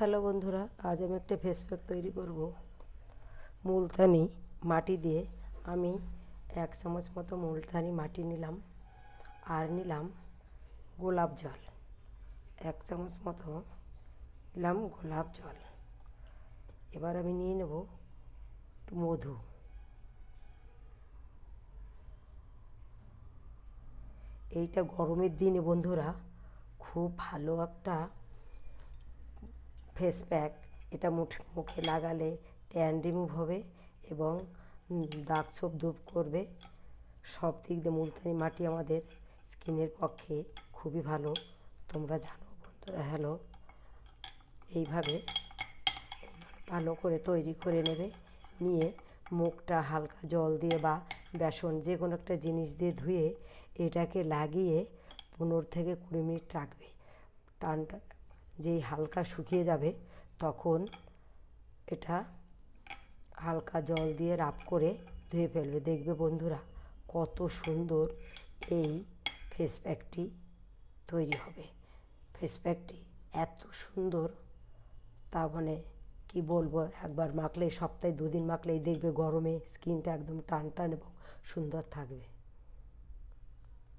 Hello বন্ধুরা, আজ আমি একটা ফেস প্যাক তৈরি করব। মুলতানি মাটি দিয়ে আমি এক চামচ মতো মুলতানি মাটি নিলাম আর নিলাম গোলাপ জল। এক চামচ মতো নিলাম গোলাপ জল। এবার আমি নিয়ে নেব মধু। এইটা গরমের দিনে বন্ধুরা খুব ভালো একটা ফেস প্যাক এটা মুঠে, মুখে লাগালে ট্যান রিমুভ হবে এবং দাগ ছোপ ধূপ করবে। সব দিক দিয়ে মুলতানি মাটি আমাদের স্কিনের পক্ষে খুবই ভালো। তোমরা জানো বন্ধুরা হ্যালো এইভাবে ভালো করে তৈরি করে নেবে। নিয়ে মুখটা হালকা জল দিয়ে বা বেসন যে কোনো একটা জিনিস দিয়ে ধুয়ে এটাকে লাগিয়ে পনেরো থেকে কুড়ি মিনিট রাখবে। টানটা যেই হালকা শুকিয়ে যাবে, তখন এটা হালকা জল দিয়ে রাব করে ধুয়ে ফেলবে। দেখবে বন্ধুরা, কত সুন্দর এই ফেস প্যাকটি তৈরি হবে। ফেস প্যাকটি এত সুন্দর, তা মানে কি বলব, একবার মাখলে, সপ্তাহে দুদিন মাখলেই দেখবে গরমে স্কিনটা একদম টান টান এবং সুন্দর থাকবে।